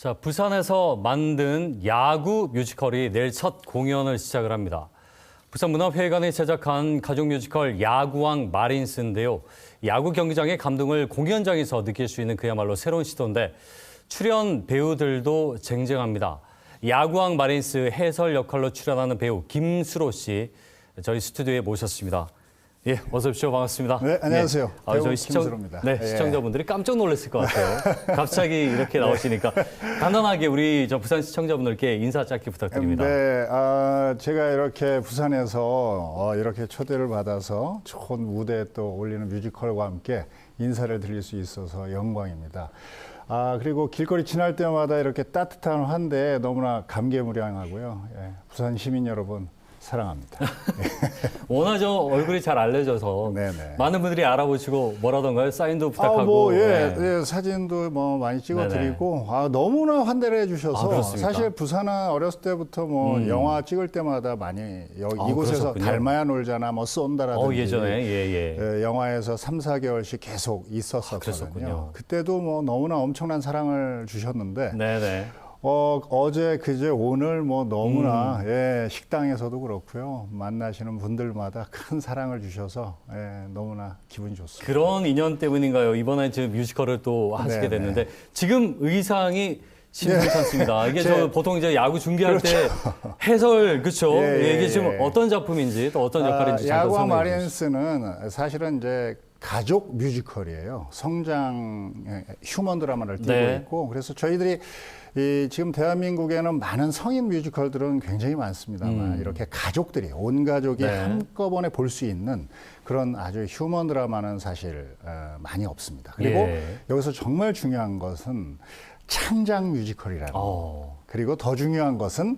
자, 부산에서 만든 야구 뮤지컬이 내일 첫 공연을 시작을 합니다. 부산문화회관이 제작한 가족 뮤지컬 야구왕 마린스인데요. 야구 경기장의 감동을 공연장에서 느낄 수 있는 그야말로 새로운 시도인데 출연 배우들도 쟁쟁합니다. 야구왕 마린스 해설 역할로 출연하는 배우 김수로 씨 저희 스튜디오에 모셨습니다. 예, 어서 오십시오. 반갑습니다. 네, 안녕하세요. 예. 아, 저희 시청. 네, 예. 시청자분들이 깜짝 놀랐을 것 같아요. 갑자기 이렇게 나오시니까 간단하게 우리 저 부산 시청자분들께 인사 짧게 부탁드립니다. 네, 아, 제가 이렇게 부산에서 어, 이렇게 초대를 받아서 좋은 무대에 또 올리는 뮤지컬과 함께 인사를 드릴 수 있어서 영광입니다. 아, 그리고 길거리 지날 때마다 이렇게 따뜻한 환대에 너무나 감개무량하고요. 예, 부산 시민 여러분 사랑합니다. 워낙 저 얼굴이 잘 알려져서 네네. 많은 분들이 알아보시고 뭐라던가요? 사인도 아, 부탁하고. 뭐, 예, 네. 예, 사진도 뭐 많이 찍어드리고, 아, 너무나 환대를 아, 해주셔서, 그렇습니까? 사실 부산은 어렸을 때부터 뭐 음. 영화 찍을 때마다 많이 여기 아, 이곳에서 그러셨군요. 닮아야 놀잖아, 뭐 쏜다라든지. 어, 예전에 예, 예. 예, 영화에서 3, 4개월씩 계속 있었었거든요. 그랬었군요. 그때도 뭐 너무나 엄청난 사랑을 주셨는데, 네, 네. 어, 어제, 그제, 오늘 뭐 너무나, 음. 예, 식당에서도 그렇고요. 만나시는 분들마다 큰 사랑을 주셔서, 예, 너무나 기분이 좋습니다. 그런 인연 때문인가요? 이번에 저 뮤지컬을 또 하시게 네, 됐는데 지금 의상이 심상찮습니다. 이게 제- 저 보통 이제 야구 준비할 때 해설 그렇죠? 예, 예, 이게 지금 예. 어떤 작품인지 또 어떤 역할인지 아, 야구와. 마리엔스는 사실은 이제 가족 뮤지컬이에요. 성장 예, 휴먼 드라마를 띄고 네. 있고 그래서 저희들이 이 지금 대한민국에는 많은 성인 뮤지컬들은 굉장히 많습니다만 이렇게 가족들이 온 가족이 음. 네. 한꺼번에 볼 수 있는 그런 아주 휴먼 드라마는 사실 어, 많이 없습니다. 그리고 예. 여기서 정말 중요한 것은 창작 뮤지컬이라는 거. 어, 그리고 더 중요한 것은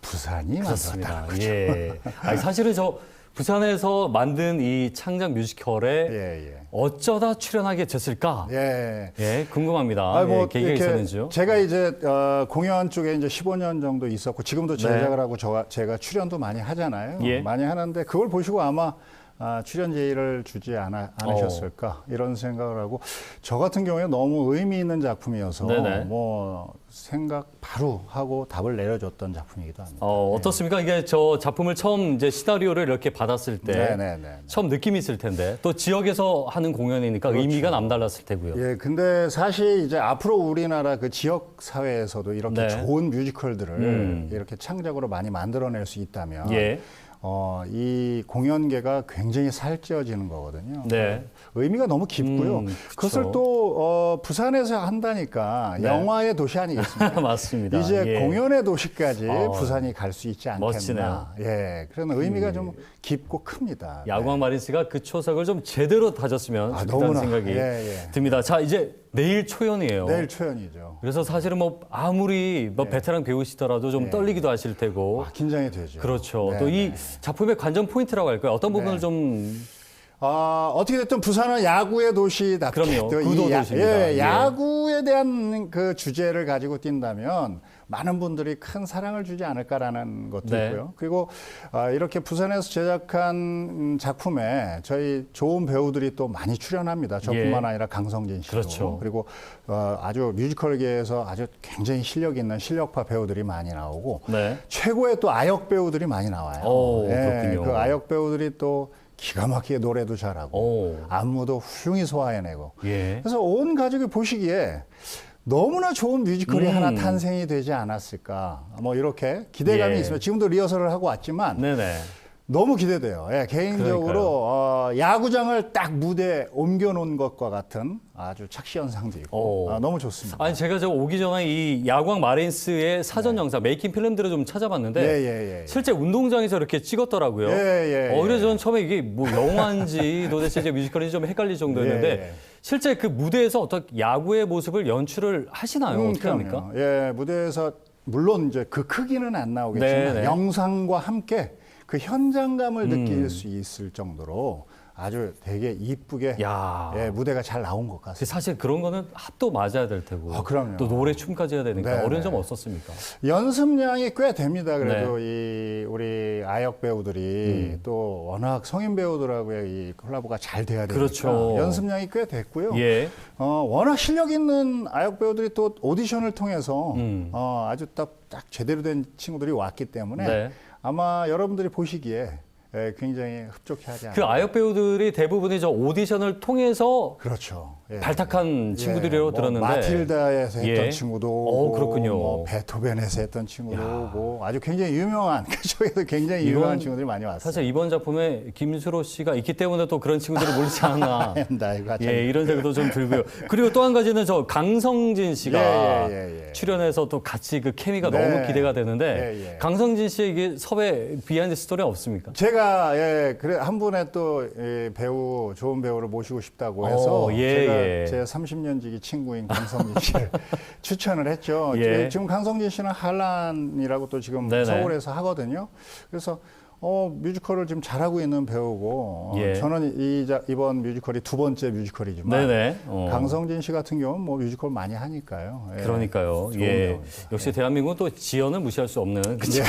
부산이. 만들었다는 거죠. 예. 아니, 사실은 저 부산에서 만든 이 창작 뮤지컬에 예, 예. 어쩌다 출연하게 됐을까? 예, 예. 궁금합니다. 아, 뭐 예, 계기가 이렇게 있었는지요? 제가 이제 어, 공연 쪽에 이제 15년 정도 있었고 지금도 제작을 하고 저, 제가 출연도 많이 하잖아요. 네. 예. 많이 하는데 그걸 보시고 아마 아, 출연 제의를 주지 않아, 않으셨을까 이런 생각을 하고 저 같은 경우에 너무 의미 있는 작품이어서 네네. 뭐 생각 바로 하고 답을 내려줬던 작품이기도 합니다. 어, 어떻습니까? 이게 저 작품을 처음 이제 시나리오를 이렇게 받았을 때 네네네. 처음 느낌이 있을 텐데 또 지역에서 하는 공연이니까 의미가 남달랐을 테고요. 그렇죠. 예, 근데 사실 이제 앞으로 우리나라 그 지역 사회에서도 이렇게 네. 좋은 뮤지컬들을 음. 이렇게 창작으로 많이 만들어낼 수 있다면 예. 어, 이 공연계가 굉장히 살찌어지는 거거든요. 네. 의미가 너무 깊고요. 음, 그것을. 또 어, 부산에서 한다니까 네. 영화의 도시 아니겠습니까? 맞습니다. 이제 예. 공연의 도시까지 어, 부산이 갈 수 있지 않겠나. 멋지네요. 예, 그런 의미가 좀 깊고 큽니다. 야구왕 마린스가 그 초석을 좀 제대로 다졌으면 아, 좋겠다는 너무나. 생각이 예, 예. 듭니다. 자, 이제 내일 초연이에요. 내일 초연이죠. 그래서 사실은 뭐 아무리 뭐 베테랑 배우시더라도 좀 예. 떨리기도 하실 테고 아, 긴장이 되죠. 그렇죠. 네, 또이 네. 작품의 관전 포인트라고 할까요? 어떤 부분을 네. 좀 아, 어떻게 됐든 부산은 야구의 도시답게 그럼요. 또이 구도 야- 도시입니다. 예, 예. 야구 에 대한 그 주제를 가지고 뛴다면 많은 분들이 큰 사랑을 주지 않을까라는 것도 네. 있고요. 그리고 아, 이렇게 부산에서 제작한 음, 작품에 저희 좋은 배우들이 또 많이 출연합니다. 저뿐만 예. 아니라 강성진 씨도 그렇죠. 그리고 어, 아주 뮤지컬계에서 아주 굉장히 실력 있는 실력파 배우들이 많이 나오고 네. 최고의 또 아역 배우들이 많이 나와요. 예, 오, 그렇군요. 그 아역 배우들이 또 기가 막히게 노래도 잘하고 오. 안무도 훌륭히 소화해내고 예. 그래서 온 가족이 보시기에 너무나 좋은 뮤지컬이 음. 하나 탄생이 되지 않았을까 뭐 이렇게 기대감이 예. 있습니다. 지금도 리허설을 하고 왔지만 네네. 너무 기대돼요. 예, 개인적으로. 어, 야구장을 딱 무대에 옮겨놓은 것과 같은 아주 착시 현상도 있고 오. 아, 너무 좋습니다. 아니 제가 저 오기 전에 이 야광 마린스의 사전 영상 메이킹 필름들을 좀 찾아봤는데 네. 예, 예, 예. 실제 운동장에서 이렇게 찍었더라고요. 예, 예, 어, 그래서 예. 저는 처음에 이게 뭐 영화인지 도대체 이제 뮤지컬인지 좀 헷갈릴 정도였는데 예, 예. 실제 그 무대에서 어떤 야구의 모습을 연출을 하시나요? 음, 어떻게 합니까? 예, 무대에서 물론 이제 그 크기는 안 나오겠지만 네, 네. 영상과 함께 그 현장감을 음. 느낄 수 있을 정도로 아주 되게 이쁘게 야. 예, 무대가 잘 나온 것 같습니다. 사실 그런 거는 합도 맞아야 될 테고. 아, 그럼요. 또 노래 춤까지 해야 되니까 네, 어려운 네. 점 없었습니까? 연습량이 꽤 됩니다. 네. 그래도 이 우리 아역 배우들이 음. 또 워낙 성인 배우들하고의 이 콜라보가 잘 돼야 되니까 그렇죠. 연습량이 꽤 됐고요. 예. 어, 워낙 실력 있는 아역 배우들이 또 오디션을 통해서 음. 어, 아주 딱, 딱 제대로 된 친구들이 왔기 때문에 네. 아마 여러분들이 보시기에 예, 굉장히 흡족해하지 않을까. 그 아역 배우들이 대부분이 저 오디션을 통해서 그렇죠. 예. 발탁한 친구들이라고 예, 뭐 들었는데. 마틸다에서 했던 예. 친구도 어, 오고, 그렇군요. 뭐 베토벤에서 했던 친구도 오고 아주 굉장히 유명한 그쪽에서 굉장히 이건 유명한 친구들이 많이 왔어요. 사실 이번 작품에 김수로 씨가 있기 때문에 또 그런 친구들이 몰리지 않았나. 참- 예, 이런 생각도 좀 들고요. 그리고 또 한 가지는 저 강성진 씨가 예, 예, 예, 예. 출연해서 또 같이 그 케미가 네. 너무 기대가 되는데 예, 예. 강성진 씨에게 섭외 비하인드 스토리 없습니까? 제가 예, 그래 한 분의 또 예, 배우 좋은 배우를 모시고 싶다고 해서 어, 예, 제가 예. 제 30년 지기 친구인 강성진 씨를 추천을 했죠. 예. 지금 강성진 씨는 한란이라고 또 지금 네네. 서울에서 하거든요. 그래서 어, 뮤지컬을 지금 잘하고 있는 배우고 어, 예. 저는 이 자- 이번 뮤지컬이 두 번째 뮤지컬이지만 네네. 어. 강성진 씨 같은 경우는 뭐 뮤지컬 많이 하니까요. 예. 그러니까요. 예. 역시 대한민국은 또 지연을 무시할 수 없는 그쵸?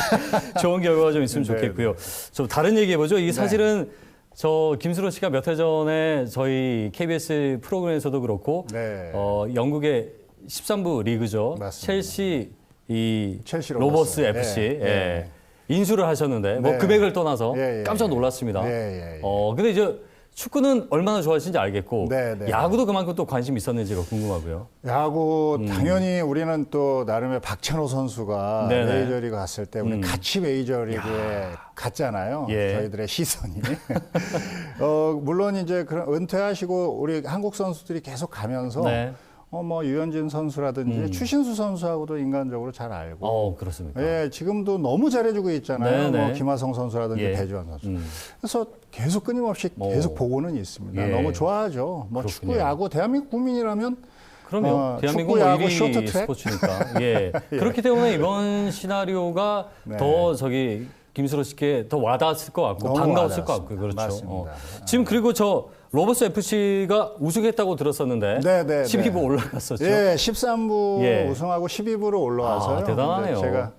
좋은 결과가 좀 있으면 네, 좋겠고요. 좀 다른 얘기 해 보죠. 이게 사실은 저 김수로 씨가 몇 해 전에 저희 KBS 프로그램에서도 그렇고 네. 어, 영국의 13부 리그죠. 맞습니다. 첼시 이 첼시 로버스 로버스. FC 네, 예. 네. 인수를 하셨는데 뭐 네. 금액을 떠나서 예, 예, 깜짝 예. 놀랐습니다. 예, 예, 예. 어 근데 이제 축구는 얼마나 좋아하시는지 알겠고 네, 네. 야구도 그만큼 또 관심 있었는지가 궁금하고요. 야구 음. 당연히 우리는 또 나름의 박찬호 선수가 네네. 메이저리그 갔을 때 우리 음. 같이 메이저리그에 갔잖아요. 예. 저희들의 시선이. 어, 물론 이제 그런 은퇴하시고 우리 한국 선수들이 계속 가면서 네. 어, 뭐 유현진 선수라든지 추신수 선수하고도 인간적으로 잘 알고. 어 그렇습니까? 예, 지금도 너무 잘해주고 있잖아요. 네네. 뭐 김하성 선수라든지 예. 배주환 선수. 음. 그래서 계속 끊임없이 어. 계속 보고는 있습니다. 예. 너무 좋아하죠. 뭐 그렇군요. 축구, 야구, 대한민국 국민이라면 그럼요. 어, 대한민국 뭐 축구, 야구, 1위 쇼트트랙? 스포츠니까. 예. 그렇기 때문에 이번 시나리오가 네. 더 저기 김수로 씨께 더 와닿았을 것 같고 반가웠을 것 와닿았습니다. 같고 그렇죠. 맞습니다. 지금 그리고 저 로버스 FC가 우승했다고 들었었는데 네, 네, 12부 네. 올라갔었죠. 예, 13부 예. 우승하고 12부로 올라와서요. 아, 대단하네요. 제가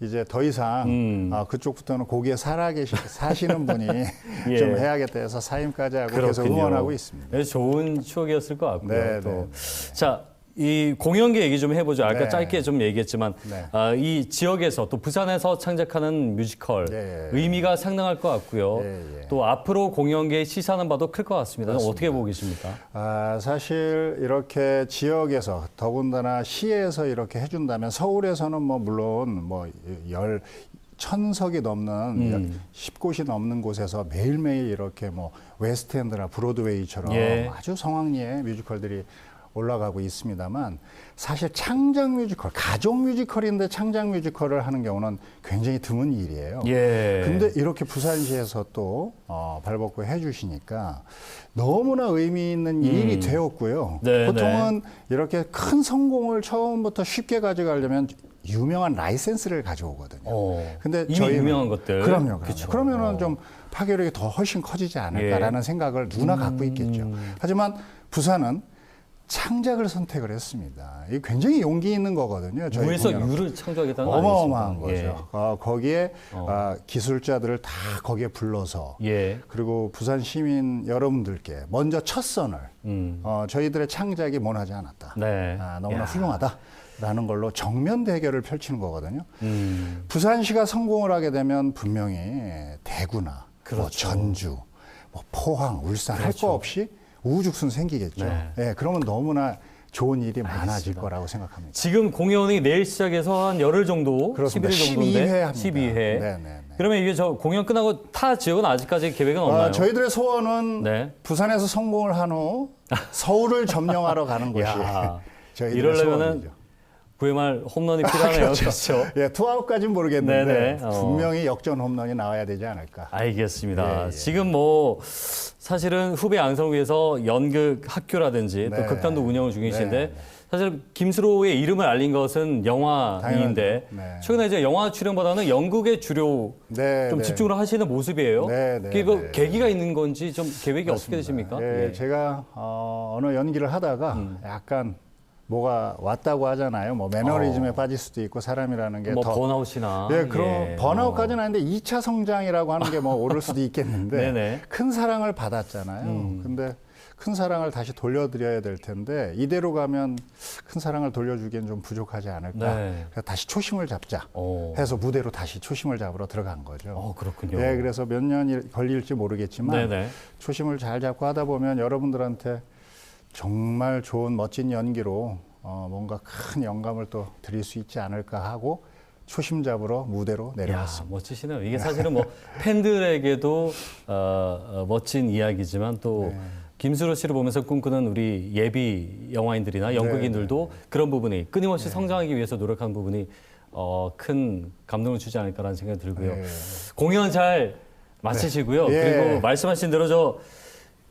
이제 더 이상 음. 아, 그쪽부터는 거기에 살아계시 사시는 분이 예. 좀 해야겠다 해서 사임까지 하고 계속 그렇군요. 응원하고 있습니다. 네, 좋은 추억이었을 것 같고요. 네, 또. 네, 자, 이 공연계 얘기 좀 해보죠. 아까 네. 짧게 좀 얘기했지만 네. 아, 이 지역에서 또 부산에서 창작하는 뮤지컬 예. 의미가 상당할 것 같고요. 예, 예. 또 앞으로 공연계의 시사는 봐도 클 것 같습니다. 어떻게 보고 계십니까? 아, 사실 이렇게 지역에서 더군다나 시에서 이렇게 해준다면 서울에서는 뭐 물론 뭐열 천석이 넘는 음. 10곳이 넘는 곳에서 매일매일 이렇게 뭐 웨스트엔드나 브로드웨이처럼 예. 아주 성황리에 뮤지컬들이 올라가고 있습니다만 사실 창작 뮤지컬, 가족 뮤지컬인데 창작 뮤지컬을 하는 경우는 굉장히 드문 일이에요. 예. 근데 이렇게 부산시에서 또 어, 발벗고 해주시니까 너무나 의미 있는 일이 되었고요. 음. 네, 보통은 이렇게 큰 성공을 처음부터 쉽게 가져가려면 유명한 라이센스를 가져오거든요. 어, 근데 저희는- 유명한 것들. 그럼요, 그럼요. 그러면은 어. 좀 파괴력이 더 훨씬 커지지 않을까라는 생각을 누나 갖고 있겠죠. 음. 하지만 부산은 창작을 선택을 했습니다. 이게 굉장히 용기 있는 거거든요. 저희 무에서. 유를 거 어마어마한 아니겠습니까? 거죠. 어, 거기에 어. 아, 기술자들을 다 거기에 불러서 예. 예. 그리고 부산 시민 여러분들께 먼저 첫 선을 음. 어, 저희들의 창작이 모나지 않았다. 네. 아, 너무나 야. 훌륭하다 라는 걸로 정면 대결을 펼치는 거거든요. 음. 부산시가 성공을 하게 되면 분명히 대구나 뭐 그렇죠. 전주, 뭐 포항, 울산 할거 없이 우후죽순 생기겠죠. 네. 예, 그러면 너무나 좋은 일이 많아질 거라고 생각합니다. 지금 공연이 내일 시작해서 한 열흘 정도, 그렇습니다. 11일 정도인데 12회 합니다. 12회. 네, 네, 네. 그러면 이게 저 공연 끝나고 타 지역은 아직까지 계획은 없나요? 어, 저희들의 소원은 네. 부산에서 성공을 한 후 서울을 점령하러 가는 것이 야, 저희들의 소원이죠. 9회 말 홈런이 필요하네요. 그렇죠. 예, 투아웃까지는 모르겠는데 네네, 어. 분명히 역전 홈런이 나와야 되지 않을까. 알겠습니다. 예, 예. 지금 뭐 사실은 후배 양성을 위해서 연극 학교라든지 또 네. 극단도 운영을 중이신데 네. 사실 김수로의 이름을 알린 것은 영화인데. 네. 최근에 이제 영화 출연보다는 연극에 주로 네, 좀 네. 집중을 하시는 모습이에요. 네, 네, 그게 뭐 네. 계기가 있는 건지 좀 계획이 어떻게 맞습니다. 되십니까? 예, 예. 제가 어, 어느 연기를 하다가 약간 뭐가 왔다고 하잖아요. 뭐 매너리즘에 어. 빠질 수도 있고 사람이라는 게 뭐 더 번아웃이나 예, 그런 예. 번아웃까지는 아닌데 2차 성장이라고 하는 게 뭐 오를 수도 있겠는데 네네. 음. 큰 사랑을 받았잖아요. 근데 큰 사랑을 다시 돌려드려야 될 텐데 이대로 가면 큰 사랑을 돌려주기엔 좀 부족하지 않을까. 네. 그래서 다시 초심을 잡자 어. 해서 무대로 다시 초심을 잡으러 들어간 거죠. 어, 그렇군요. 예, 그래서 몇 년이 걸릴지 모르겠지만 네네. 초심을 잘 잡고 하다 보면 여러분들한테 정말 좋은 멋진 연기로 어, 뭔가 큰 영감을 또 드릴 수 있지 않을까 하고 초심 잡으러 무대로 야, 내려왔습니다. 멋지시네요. 이게 사실은 뭐 팬들에게도 어, 어, 멋진 이야기지만 또 네. 김수로 씨를 보면서 꿈꾸는 우리 예비 영화인들이나 연극인들도 네, 그런 부분이 끊임없이 성장하기 위해서 노력하는 부분이 어, 큰 감동을 주지 않을까라는 생각이 들고요. 네. 공연 잘 마치시고요. 네. 예. 그리고 말씀하신 대로 저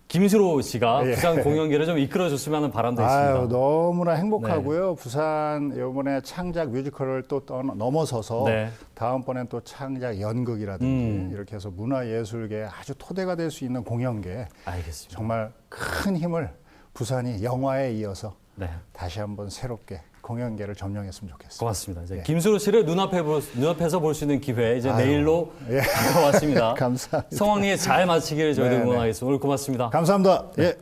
김수로 씨가 예. 부산 공연계를 좀 이끌어줬으면 하는 바람도 있습니다. 아유, 너무나 행복하고요. 부산 이번에 창작 뮤지컬을 또 넘어서서 네. 다음번엔 또 창작 연극이라든지 음. 이렇게 해서 문화예술계 아주 토대가 될 수 있는 공연계 알겠습니다. 정말 큰 힘을 부산이 영화에 이어서 네. 다시 한번 새롭게 공연계를 점령했으면 좋겠습니다. 고맙습니다. 이제 예. 김수로 씨를 눈앞에 볼, 눈앞에서 볼 수 있는 기회 이제 아유, 내일로 예. 다가왔습니다. 감사합니다. 성황리에 잘 마치기를 저희도 네, 네. 응원하겠습니다. 오늘 고맙습니다. 감사합니다. 예.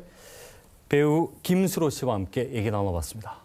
배우 김수로 씨와 함께 얘기 나눠봤습니다.